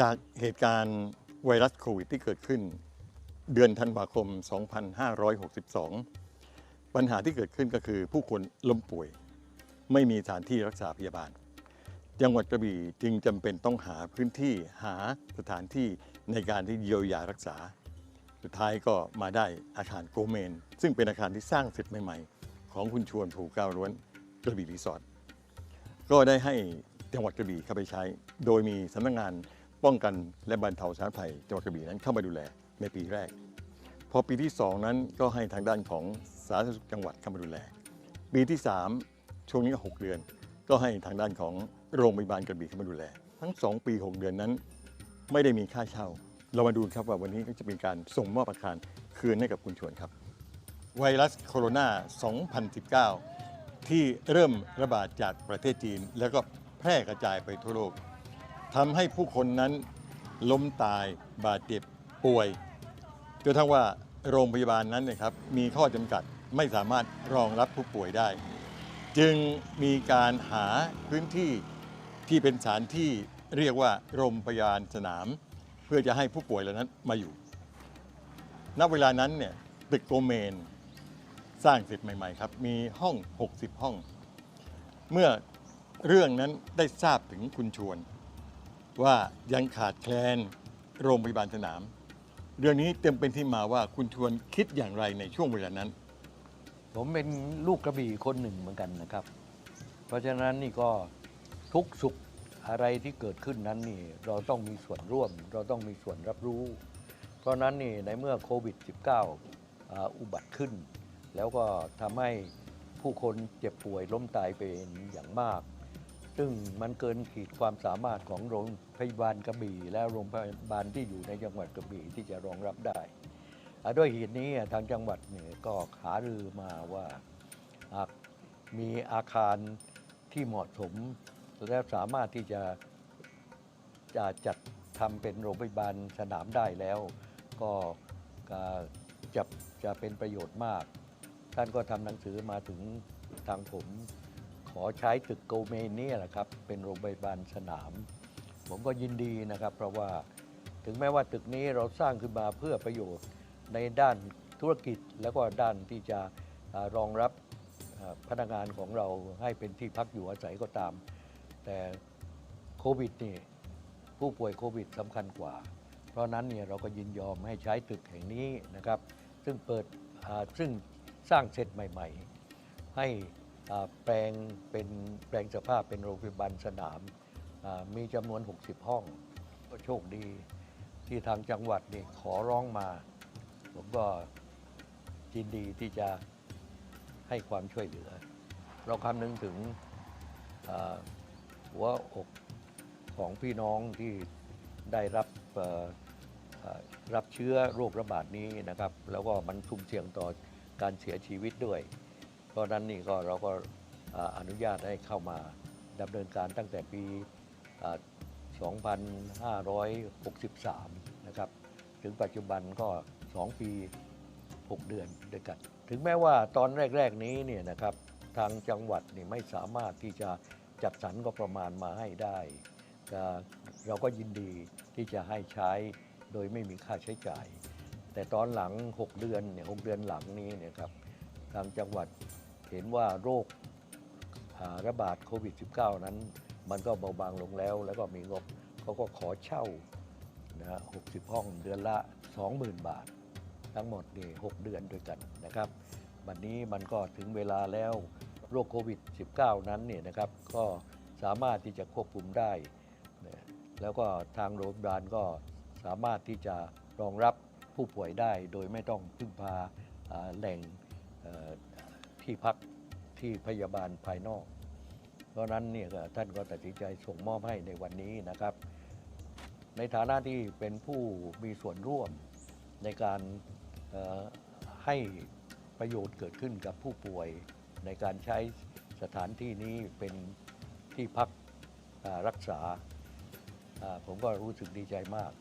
จากเหตุการณ์ไวรัสโควิดที่เกิดขึ้น เดือนธันวาคม 2562 ปัญหาที่เกิดขึ้นก็คือผู้คนล้มป่วย ไม่มีสถานที่รักษาพยาบาล จังหวัดกระบี่จึงจำเป็นต้องหาพื้นที่หาสถานที่ในการที่เยียวยารักษา สุดท้ายก็มาได้อาคารโกเมน ซึ่งเป็นอาคารที่สร้างเสร็จใหม่ๆ ของคุณชวนผูก้าวล้วนกระบี่รีสอร์ทก็ได้ให้จังหวัดกระบี่เข้าไปใช้ โดยมีสำนักงาน ป้องกันและบรรเทาสาธารณภัยจังหวัดกระบี่นั้นเข้ามาดูแลในปีแรก พอปีที่ 2 นั้นก็ให้ทางด้านของสาธารณสุขจังหวัดเข้ามาดูแล ปีที่ 3 ช่วงนี้ก็6เดือน ก็ให้ทางด้านของโรงพยาบาลกระบี่เข้ามาดูแล ทั้ง 2 ปี 6 เดือนนั้น ไม่ได้มีค่าเช่า เรามาดูครับว่าวันนี้ก็จะเป็นการส่งมอบอาคารคืนให้กับคุณชวนครับ ไวรัสโคโรนา 2019 ที่เริ่มระบาดจากประเทศจีน แล้วก็แพร่กระจายไปทั่วโลก ทำให้ผู้คนนั้นล้มตายบาดเจ็บป่วยจนทั้งว่าโรงพยาบาลนั้นนะครับมีข้อจำกัดไม่สามารถรองรับผู้ป่วยได้ จึงมีการหาพื้นที่ที่เป็นสถานที่เรียกว่าโรงพยาบาลสนาม เพื่อจะให้ผู้ป่วยเหล่านั้นมาอยู่ ณ เวลานั้นเนี่ยตึกโกเมนสร้างเสร็จใหม่ๆครับ มีห้อง 60 ห้อง เมื่อเรื่องนั้นได้ทราบถึงคุณชวน ว่ายังขาดแคลนโรงพยาบาลสนาม เรื่องนี้เต็มเป็นที่มาว่าคุณชวนคิดอย่างไรในช่วงเวลานั้น ผมเป็นลูกกระบี่คนหนึ่งเหมือนกันนะครับ เพราะฉะนั้นนี่ก็ทุกสุขอะไรที่เกิดขึ้นนั้นนี่เราต้องมีส่วนร่วม เราต้องมีส่วนรับรู้ เพราะนั้นนี่ในเมื่อโควิด -19 อ่าอุบัติขึ้น แล้วก็ทำให้ผู้คนเจ็บป่วยล้มตายเป็นอย่างมาก ซึ่งมันเกินขีดความสามารถของโรงพยาบาลกระบี่ และโรงพยาบาลที่อยู่ในจังหวัดกระบี่ที่จะรองรับได้ด้วยเหตุนี้ทางจังหวัดเนี่ยก็หารือมาว่าหากมีอาคารที่เหมาะสม และสามารถที่จะจะจัดทำเป็นโรงพยาบาลสนามได้แล้ว ก็ก็จะจะเป็นประโยชน์มาก ท่านก็ทำหนังสือมาถึงทางผม ขอใช้ตึกโกเมนนี่แหละครับ เป็นโรงพยาบาลสนาม ผมก็ยินดีนะครับ เพราะว่าถึงแม้ว่าตึกนี้เราสร้างขึ้นมาเพื่อประโยชน์ในด้านธุรกิจ แล้วก็ด้านที่จะรองรับพนักงานของเราให้เป็นที่พักอยู่อาศัยก็ตาม แต่โควิดนี่ผู้ป่วยโควิดสำคัญกว่า เพราะนั้นเนี่ยเราก็ยินยอมให้ใช้ตึกแห่งนี้นะครับ ซึ่งเปิดซึ่งสร้างเสร็จใหม่ ๆ ให้ แปลงเป็นแปลงสภาพเป็นโรงพยาบาลสนามมีจำนวน 60 ห้อง ก็โชคดีที่ทางจังหวัดนี่ขอร้องมา ผมก็ยินดีที่จะให้ความช่วยเหลือ เราคำนึงถึงหัวอกของพี่น้องที่ได้รับรับเชื้อโรคระบาดนี้นะครับ แล้วก็มันทุ่มเสี่ยงต่อการเสียชีวิตด้วย เพราะนั้นนี่ก็เราก็อนุญาตให้เข้ามาดำเนินการตั้งแต่ปีเอ่อ2563 นะครับ ถึงปัจจุบันก็ 2 ปี 6 เดือนด้วยกัน ถึงแม้ว่าตอนแรก ๆ นี้เนี่ยนะครับทางจังหวัดนี่ไม่สามารถที่จะจัดสรรก็ประมาณมาให้ได้เราก็ยินดีที่จะให้ใช้โดยไม่มีค่าใช้จ่าย แต่ตอนหลัง 6 เดือนเนี่ย6เดือนหลังนี้เนี่ยครับทางจังหวัด เห็นว่าโรคระบาดโควิด -19 นั้น มันก็เบาบางลงแล้ว แล้วก็มีงบเขาก็ขอเช่านะ60 ห้องเดือนละ 20,000 บาท ทั้งหมดนี่6เดือนด้วยกันนะครับวันนี้มันก็ถึงเวลาแล้วโรคโควิด -19 นั้นเนี่ยนะครับก็สามารถที่จะควบคุมได้นะแล้วก็ทางโรงพยาบาลก็สามารถที่จะรองรับผู้ป่วยได้ โดยไม่ต้องพึ่งพาแหล่ง ที่พักที่พยาบาลภายนอก เพราะนั้นเนี่ยท่านก็ตัดสินใจส่งมอบให้ในวันนี้นะครับ ในฐานะที่เป็นผู้มีส่วนร่วมในการให้ประโยชน์เกิดขึ้นกับผู้ป่วย ในการใช้สถานที่นี้เป็นที่พักรักษา ผมก็รู้สึกดีใจมาก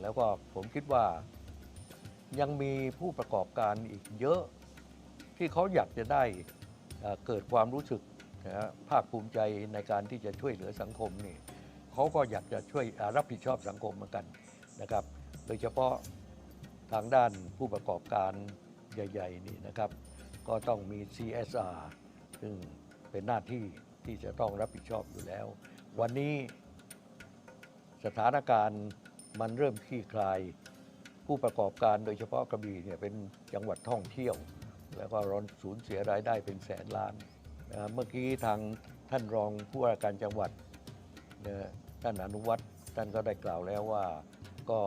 แล้วก็ผมคิดว่ายังมีผู้ประกอบการอีกเยอะ ที่เขาอยากจะได้เกิดความรู้สึกนะฮะภาคภูมิใจในการที่จะช่วยเหลือสังคมนี่เขาก็อยากจะช่วยรับผิดชอบสังคมเหมือนกันนะครับ โดยเฉพาะทางด้านผู้ประกอบการใหญ่ ๆ นี่นะครับ ก็ต้องมี CSR ซึ่งเป็นหน้าที่ที่จะต้องรับผิดชอบอยู่แล้ว วันนี้สถานการณ์มันเริ่มคลี่คลาย ผู้ประกอบการโดยเฉพาะกระบี่เนี่ยเป็นจังหวัดท่องเที่ยว แล้วก็ร้อนสูญเสียรายได้เป็นแสนล้านนะเมื่อกี้ทางท่านรองผู้ว่าการจังหวัดนะท่านอนุวัฒน์ท่านก็ได้กล่าวแล้วว่าก็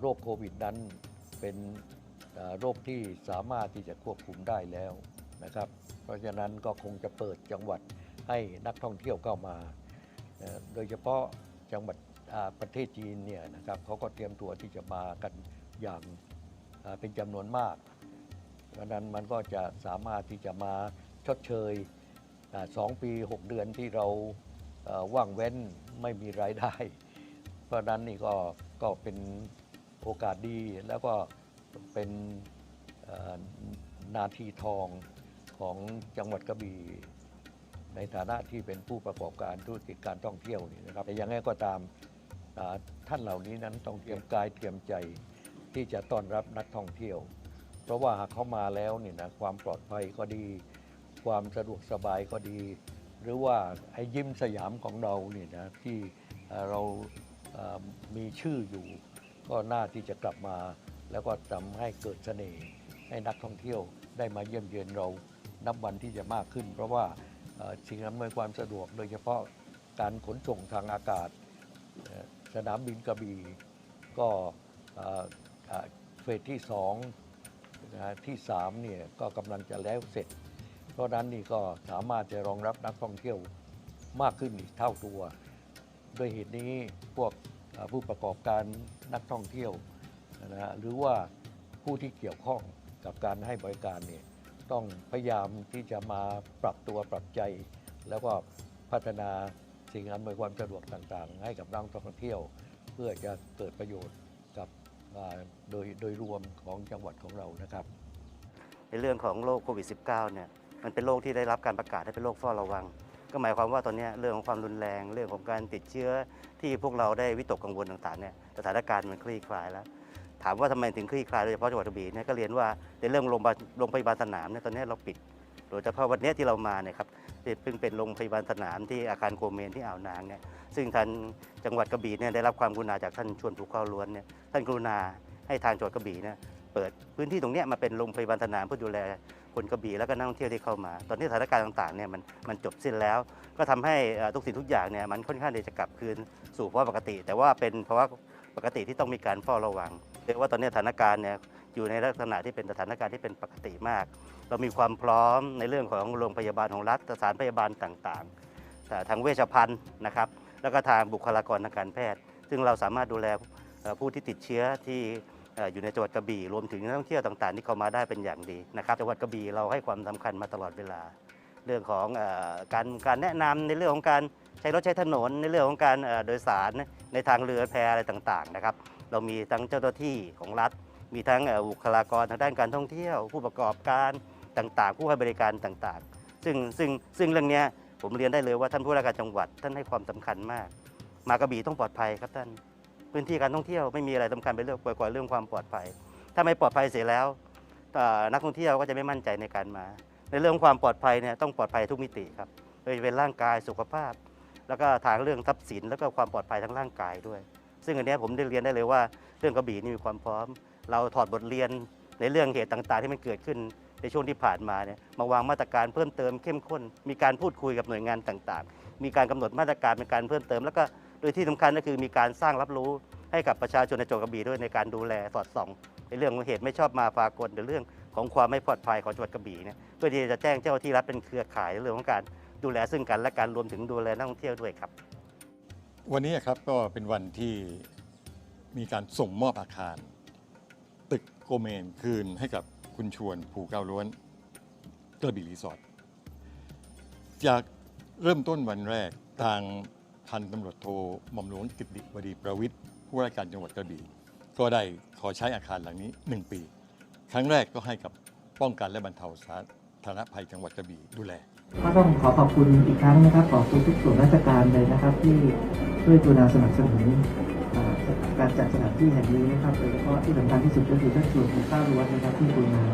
โรคโควิดนั้นเป็นโรคที่สามารถที่จะควบคุมได้แล้วนะครับ เพราะฉะนั้นก็คงจะเปิดจังหวัดให้นักท่องเที่ยวเข้ามา โดยเฉพาะจังหวัดประเทศจีนเนี่ยนะครับเขาก็เตรียมตัวที่จะมากันอย่างเป็นจำนวนมาก เพราะนั้นมันก็จะสามารถที่จะมาชดเชยสองปี 6 เดือนที่เราว่างเว้นไม่มีรายได้ เพราะนั้นนี่ก็ก็เป็นโอกาสดีแล้วก็เป็นนาทีทองของจังหวัดกระบี่ในฐานะที่เป็นผู้ประกอบการธุรกิจการท่องเที่ยวนี่นะครับแต่ยังไงก็ตามท่านเหล่านี้นั้นต้องเตรียมกายเตรียมใจที่จะต้อนรับนักท่องเที่ยว เพราะว่าหากเขามาแล้วเนี่ยนะความปลอดภัยก็ดี ความสะดวกสบายก็ดี หรือว่าไอ้ยิ้มสยามของเราเนี่ยนะที่เรามีชื่ออยู่ ก็น่าที่จะกลับมา แล้วก็ทำให้เกิดเสน่ห์ให้นักท่องเที่ยวได้มาเยี่ยมเยือนเรานับวันที่จะมากขึ้น เพราะว่าสิ่งอำนวยความสะดวกโดยเฉพาะการขนส่งทางอากาศ สนามบินกระบี่ก็เฟสที่สอง นะที่3เนี่ยก็กำลังจะแล้วเสร็จ เพราะนั้นนี่ก็สามารถจะรองรับนักท่องเที่ยวมากขึ้นอีกเท่าตัว ด้วยเหตุนี้พวกผู้ประกอบการนักท่องเที่ยวนะฮะหรือว่าผู้ที่เกี่ยวข้องกับการให้บริการเนี่ยต้องพยายามที่จะมาปรับตัวปรับใจ แล้วก็พัฒนาสิ่งอำนวยความสะดวกต่างๆ ให้กับนักท่องเที่ยว เพื่อจะเกิดประโยชน์ โดยโดยรวมของจังหวัดของเรานะครับในเรื่องของโรคโควิด -19 เนี่ยมันเป็นโรคที่ได้รับการประกาศให้เป็นโรคเฝ้าระวัง ก็หมายความว่าตอนนี้เรื่องของความรุนแรง เรื่องของการติดเชื้อที่พวกเราได้วิตกกังวลต่างๆเนี่ยสถานการณ์มันคลี่คลายแล้ว ถามว่าทำไมถึงคลี่คลายโดยเฉพาะจังหวัดกระบี่เนี่ยก็เรียนว่าในเรื่องโรงพยาบาลงพยาบาลสนามเนี่ยตอนนี้เราปิด โดยเฉพาะวันนี้ที่เรามาเนี่ยครับ เพิ่งเป็นโรงพยาบาลสนามที่อาคารโกเมนที่อ่าวนางเนี่ยซึ่งทางจังหวัดกระบี่เนี่ยได้รับความกรุณาจากท่านชวนภูเข้าล้วนเนี่ยท่านกรุณาให้ทางจังหวัดกระบี่เนี่ยเปิดพื้นที่ตรงนี้มาเป็นโรงพยาบาลสนามเพื่อดูแลคนกระบี่แล้วก็นักท่องเที่ยวที่เข้ามา ตอนนี้สถานการณ์ต่างๆเนี่ยมันมันจบสิ้นแล้ว ก็ทำให้ทุกสิ่งทุกอย่างเนี่ยมันค่อนข้างที่จะกลับคืนสู่ภาวะปกติ แต่ว่าเป็นภาวะปกติที่ต้องมีการเฝ้าระวังเรียกว่าตอนนี้สถานการณ์เนี่ยอยู่ในลักษณะที่เป็นสถานการณ์ที่เป็นปกติมาก เรามีความพร้อมในเรื่องของโรงพยาบาลของรัฐสถานพยาบาลต่างๆแต่ทางเวชภัณฑ์นะครับ แล้วก็ทางบุคลากรทางการแพทย์ ซึ่งเราสามารถดูแลผู้ที่ติดเชื้อที่อยู่ในจังหวัดกระบี่รวมถึงนักท่องเที่ยวต่างๆ ที่เข้ามาได้เป็นอย่างดีนะครับจังหวัดกระบี่เราให้ความสำคัญมาตลอดเวลา เรื่องของอการการแนะนำในเรื่องของการใช้รถใช้ถนนในเรื่องของการโดยสารในทางเรือแพอะไรต่างๆนะครับ เรามีทั้งเจ้าหน้าที่ของรัฐ มีทั้งบุคลากรทางด้านการท่องเที่ยว ผู้ประกอบการ ต่างๆ ผู้ให้บริการต่างๆ ซึ่งซึ่งซึ่งเรื่องนี้ผมเรียนได้เลยว่าท่านผู้ราชการจังหวัด ท่านให้ความสำคัญมาก มากระบี่ต้องปลอดภัยครับท่านพื้นที่การท่องเที่ยวไม่มีอะไรสำคัญไปเรื่องกว่าเรื่องความปลอดภัย ถ้าไม่ปลอดภัยเสียแล้วนักท่องเที่ยวก็จะไม่มั่นใจในการมา ในเรื่องความปลอดภัยเนี่ยต้องปลอดภัยทุกมิติครับไม่ว่าจะเป็นร่างกายสุขภาพ แล้วก็ทางเรื่องทรัพย์สินแล้วก็ความปลอดภัยทางร่างกายด้วย ซึ่งอันนี้ผมได้เรียนได้เลยว่า เรื่องกระบี่นี่มีความพร้อม เราถอดบทเรียนในเรื่องเหตุต่างๆ ที่มันเกิดขึ้น ในช่วงที่ผ่านมาเนี่ยมาวางมาตรการเพิ่มเติมเข้มข้น มีการพูดคุยกับหน่วยงานต่างๆ มีการกำหนดมาตรการเป็นการเพิ่มเติม แล้วก็โดยที่สำคัญก็คือมีการสร้างรับรู้ให้กับประชาชนในจังหวัดกระบี่ด้วยในการดูแลสอดส่อง ในเรื่องของเหตุไม่ชอบมาพากลในเรื่องของความไม่ปลอดภัยของจังหวัดกระบี่เนี่ยเพื่อที่จะแจ้งเจ้าหน้าที่รัฐเป็นเครือข่ายในเรื่องของการดูแลซึ่งกันและการรวมถึงดูแลนักท่องเที่ยวด้วยครับ วันนี้ครับก็เป็นวันที่มีการส่งมอบอาคาร ตึกโกเมนคืนให้กับ คุณชวนภูเก้าล้วนกระบี่รีสอร์ทจากเริ่มต้นวันแรกทางพันตำรวจโทหม่อมหลวงกิติวดีประวิทย์ผู้ว่าราชการจังหวัดกระบี่ก็ได้ขอใช้อาคารหลังนี้ 1 ปี ครั้งแรกก็ให้กับป้องกันและบรรเทาสาธารณภัยจังหวัดกระบี่ดูแลก็ต้องขอขอบคุณอีกครั้งนะครับขอบคุณทุกส่วนราชการเลยนะครับ ที่ช่วยกรุณาสนับสนุน การจัดสถานที่แห่งนี้นะครับโดยเฉพาะที่สำคัญที่สุดก็คือท่านส่วนของข้าวล้วนนะครับที่กรุณมา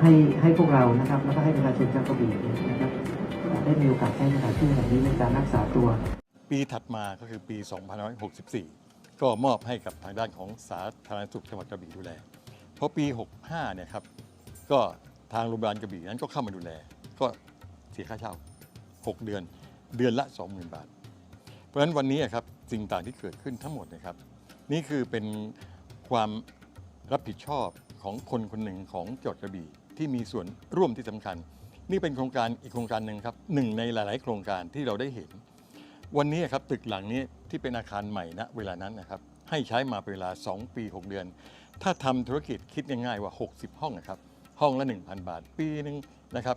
ให้ให้พวกเรานะครับแล้วก็ให้ประชาชนชาวกระบี่นะครับได้มีโอกาสใช้สถานที่แห่งนี้ในการรักษาตัว ปีถัดมาก็คือปี 2564 ก็มอบให้กับทางด้านของสาธารณสุขจังหวัดกระบี่ดูแลพอปี 65 เนี่ยครับก็ทางโรงพยาบาลกระบี่นั้นก็เข้ามาดูแล ก็เสียค่าเช่า 6 เดือน เดือนละ 20,000 บาท เพราะฉะนั้นวันนี้ครับ สิ่งต่างที่เกิดขึ้นทั้งหมดนะครับ นี่คือเป็นความรับผิดชอบของคนคนหนึ่งของจังหวัดกระบี่ที่มีส่วนร่วมที่สำคัญ นี่เป็นโครงการอีกโครงการหนึ่งครับหนึ่งในหลาย ๆ โครงการที่เราได้เห็น วันนี้ครับตึกหลังนี้ที่เป็นอาคารใหม่ณเวลานั้นนะครับให้ใช้มาเป็นเวลา 2 ปี 6 เดือน ถ้าทำธุรกิจคิดง่ายๆว่า 60 ห้องนะครับ ห้องละ 1,000 บาท ปีหนึ่งนะครับ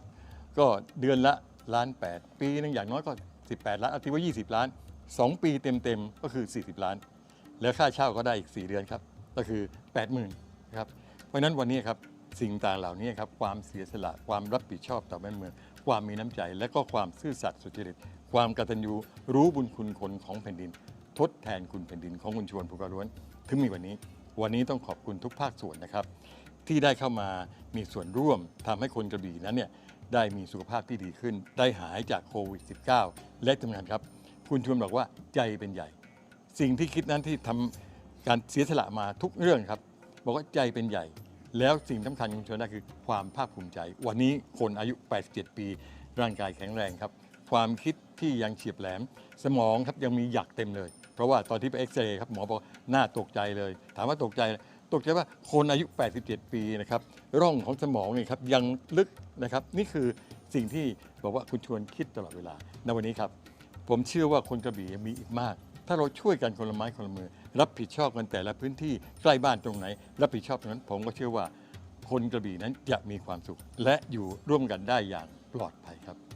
ก็เดือนละล้านแปดปีหนึ่งอย่างน้อยก็ 18 ล้านเอาที่ว่า 20 ล้าน 2 ปีเต็มๆ ก็คือ 40 ล้าน แล้วค่าเช่าก็ได้อีก 4 เดือนครับ ก็คือ 80,000นะครับ เพราะฉะนั้นวันนี้ครับสิ่งต่างเหล่านี้ครับความเสียสละความรับผิดชอบต่อแม่เมือง ความมีน้ำใจ และก็ความซื่อสัตย์สุจริต ความกตัญญูรู้บุญคุณคนของแผ่นดิน ทดแทนคุณแผ่นดินของคุณชวนภูกระล้วนถึงมีวันนี้ วันนี้ต้องขอบคุณทุกภาคส่วนนะครับ ที่ได้เข้ามามีส่วนร่วมทำให้คนกระบี่นั้นเนี่ยได้มีสุขภาพที่ดีขึ้น ได้หายจากโควิด -19 และทำงานครับ คุณชวนบอกว่าใจเป็นใหญ่ สิ่งที่คิดนั้นที่ทำการเสียสละมาทุกเรื่องครับ บอกว่าใจเป็นใหญ่ แล้วสิ่งสำคัญของชวนได้คือความภาคภูมิใจ วันนี้คนอายุ 87 ปี ร่างกายแข็งแรงครับ ความคิดที่ยังเฉียบแหลม สมองครับยังมีหยักเต็มเลย เพราะว่าตอนที่ไปเอ็กซเรย์ครับหมอบอกหน้าตกใจเลย ถามว่าตกใจตกใจว่าคนอายุ 87 ปีนะครับร่องของสมองนี่ครับยังลึกนะครับนี่คือสิ่งที่บอกว่าคุณชวนคิดตลอดเวลาในวันนี้ครับ ผมเชื่อว่าคนกระบี่มีอีกมาก ถ้าเราช่วยกันคนละไม้คนละมือ รับผิดชอบกันแต่ละพื้นที่ใกล้บ้านตรงไหน รับผิดชอบตรงนั้น ผมก็เชื่อว่า คนกระบี่นั้นจะมีความสุข และอยู่ร่วมกันได้อย่างปลอดภัยครับ